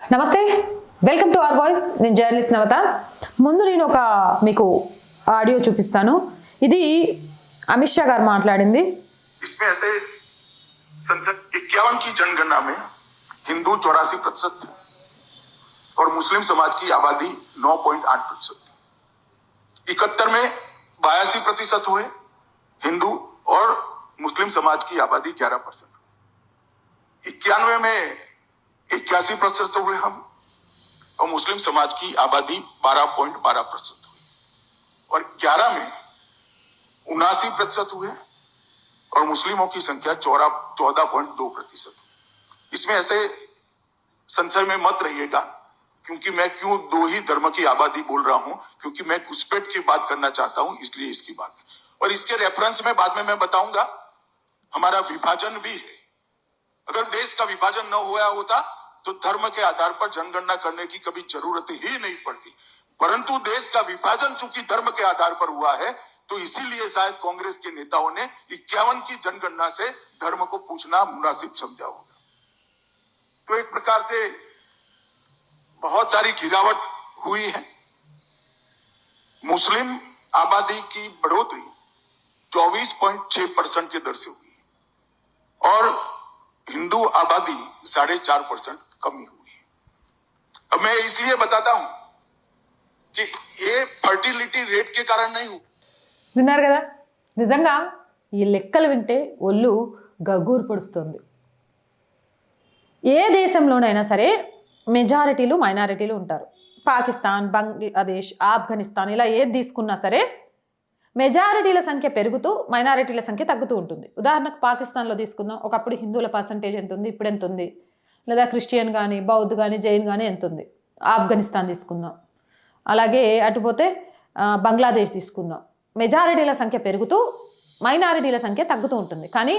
నమస్తే welcome to our voice నేను journalist Navatha ముందు నేను ఒక మీకు ఆడియో చూపిస్తాను ఇది అమిత్ షా గారు మాట్లాడింది इसमें ऐसे संसद इक्यावन की जनगणना में हिंदू चौरासी प्रतिशत थे और मुस्लिम समाज की आबादी 9.8 प्रतिशत थी इकहत्तर में बयासी प्रतिशत हुए हिंदू और मुस्लिम समाज की आबादी 11 परसेंट इक्यानवे में इक्यासी प्रतिशत हुए हम, और मुस्लिम समाज की आबादी 12.12 प्रतिशत हुई। और 11 में उनासी प्रतिशत हुए, और मुस्लिमों की संख्या चौरा चौदह पॉइंट दो प्रतिशत इसमें ऐसे संशय में मत रहिएगा, क्योंकि मैं क्यों दो ही धर्म की आबादी बोल रहा हूँ, क्योंकि मैं घुसपैठ की बात करना चाहता हूँ, इसलिए इसकी बात और इसके रेफरेंस में बाद में मैं बताऊँगा, हमारा विभाजन भी है। अगर देश का विभाजन न हुआ होता तो धर्म के आधार पर जनगणना करने की कभी ज़रूरत ही नहीं पड़ती। परंतु देश का विभाजन चूँकि धर्म के आधार पर हुआ है तो इसीलिए शायद कांग्रेस के नेताओं ने इक्यावन की जनगणना से धर्म को पूछना मुनासिब समझा होगा। तो एक प्रकार से बहुत सारी गिरावट हुई है। मुस्लिम आबादी की बढ़ोतरी 24.6 परसेंट के दर से हुई और हिंदू आबादी साढ़े चार परसेंट कमी हुई है अब मैं इसलिए बताता हूं कि ये फर्टिलिटी रेट के कारण नहीं हुआ విన్నారు కదా నిజంగా ఈ లెక్కలు వింటే ఒళ్ళు గగూరు పొడుస్తుంది ఏ దేశంలోనైనా సరే మెజారిటీలు మైనారిటీలు ఉంటారు పాకిస్తాన్ బంగ్లాదేశ్ ఆఫ్ఘనిస్తాన్ ఇలా ఏది తీసుకున్నా సరే మెజారిటీల సంఖ్య పెరుగుతూ మైనారిటీల సంఖ్య తగ్గుతూ ఉంటుంది ఉదాహరణకు పాకిస్తాన్లో తీసుకుందాం ఒకప్పుడు హిందువుల పర్సంటేజ్ ఎంత ఉంది ఇప్పుడు ఎంత ఉంది లేదా క్రిస్టియన్ కానీ బౌద్ధ్ కానీ జైన్ కానీ ఎంత ఉంది? ఆఫ్ఘనిస్తాన్ తీసుకుందాం. అలాగే అటుపోతే బంగ్లాదేశ్ తీసుకుందాం. మెజారిటీల సంఖ్య పెరుగుతూ మైనారిటీల సంఖ్య తగ్గుతూ ఉంటుంది. కానీ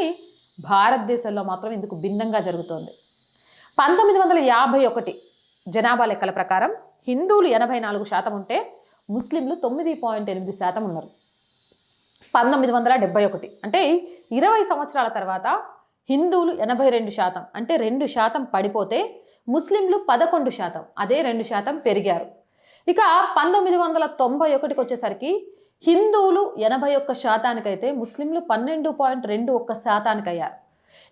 భారతదేశంలో మాత్రం ఇందుకు భిన్నంగా జరుగుతోంది. పంతొమ్మిది వందల యాభై ఒకటి జనాభా లెక్కల ప్రకారం హిందువులు ఎనభై నాలుగు శాతం ఉంటే ముస్లింలు తొమ్మిది పాయింట్ ఎనిమిది శాతం ఉన్నారు. పంతొమ్మిది వందల డెబ్బై ఒకటి. అంటే ఇరవై సంవత్సరాల తర్వాత హిందువులు ఎనభై రెండు శాతం. అంటే రెండు శాతం పడిపోతే ముస్లింలు పదకొండు శాతం. అదే రెండు శాతం పెరిగారు. ఇక పంతొమ్మిది వందల తొంభై ఒకటికి వచ్చేసరికి హిందువులు ఎనభై ఒక్క శాతానికైతే ముస్లింలు పన్నెండు పాయింట్ రెండు ఒక్క శాతానికి అయ్యారు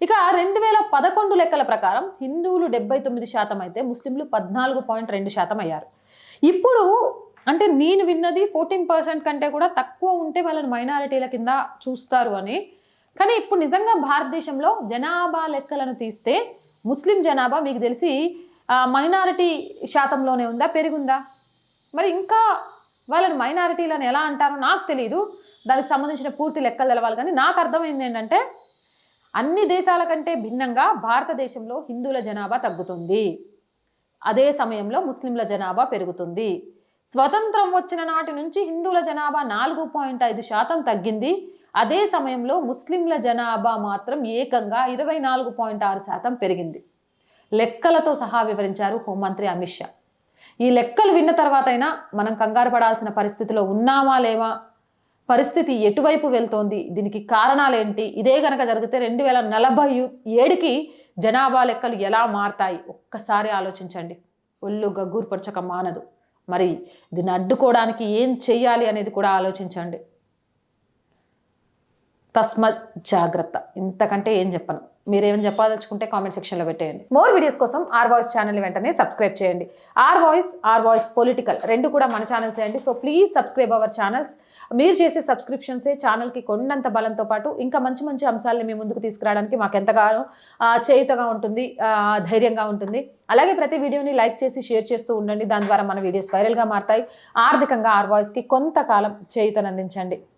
ఇక రెండు వేల పదకొండు లెక్కల ప్రకారం హిందువులు డెబ్బై తొమ్మిది శాతం అయితే ముస్లింలు పద్నాలుగు పాయింట్ రెండు శాతం అయ్యారు. ఇప్పుడు అంటే నేను విన్నది ఫోర్టీన్ పర్సెంట్ కంటే కూడా తక్కువ ఉంటే వాళ్ళని మైనారిటీల కింద చూస్తారు అని కానీ ఇప్పుడు నిజంగా భారతదేశంలో జనాభా లెక్కలను తీస్తే ముస్లిం జనాభా మీకు తెలిసి మైనారిటీ శాతంలోనే ఉందా? పెరిగిందా? మరి ఇంకా వాళ్ళని మైనారిటీలను ఎలా అంటారో నాకు తెలియదు దానికి సంబంధించిన పూర్తి లెక్కలు తెలవాలి. కానీ నాకు అర్థమైంది ఏంటంటే అన్ని దేశాల కంటే భిన్నంగా భారతదేశంలో హిందువుల జనాభా తగ్గుతుంది. అదే సమయంలో ముస్లింల జనాభా పెరుగుతుంది. స్వతంత్రం వచ్చిన నాటి నుంచి హిందువుల జనాభా నాలుగు పాయింట్ ఐదు శాతం తగ్గింది. అదే సమయంలో ముస్లింల జనాభా మాత్రం ఏకంగా ఇరవై నాలుగు పాయింట్ ఆరు శాతం పెరిగింది. లెక్కలతో సహా వివరించారు హోంమంత్రి అమిత్ షా. ఈ లెక్కలు విన్న తర్వాతైనా మనం కంగారు పడాల్సిన పరిస్థితిలో ఉన్నామా లేవా పరిస్థితి ఎటువైపు వెళ్తోంది? దీనికి కారణాలేంటి? ఇదే కనుక జరిగితే రెండు వేల నలభై ఏడుకి జనాభా లెక్కలు ఎలా మారతాయి? ఒక్కసారి ఆలోచించండి. ఒళ్ళు గగ్గూర్పరచక మానదు. మరి దీన్ని అడ్డుకోవడానికి ఏం చెయ్యాలి అనేది కూడా ఆలోచించండి. తస్మత్ జాగ్రత్త ఇంతకంటే ఏం చెప్పను. మీరేం చెప్పదలుచుకుంటే కామెంట్ సెక్షన్లో పెట్టేయండి. మోర్ వీడియోస్ కోసం ఆర్ వాయిస్ ఛానల్ వెంటనే సబ్స్క్రైబ్ చేయండి. R voice R voice political రెండు కూడా మన ఛానల్స్ అండి. So please subscribe our channels మీరు చేసే సబ్స్క్రిప్షన్సే ఛానల్కి కొండంత బలంతో పాటు ఇంకా మంచి మంచి అంశాలని మీ ముందుకు తీసుకురావడానికి మాకు ఎంతగానో చేయుతగా ఉంటుంది ధైర్యంగా ఉంటుంది. అలాగే ప్రతి వీడియోని లైక్ చేసి షేర్ చేస్తూ ఉండండి. దాని ద్వారా మన వీడియోస్ వైరల్గా మారతాయి. ఆర్థికంగా ఆర్ వాయిస్కి కొంతకాలం చేయుతనందించండి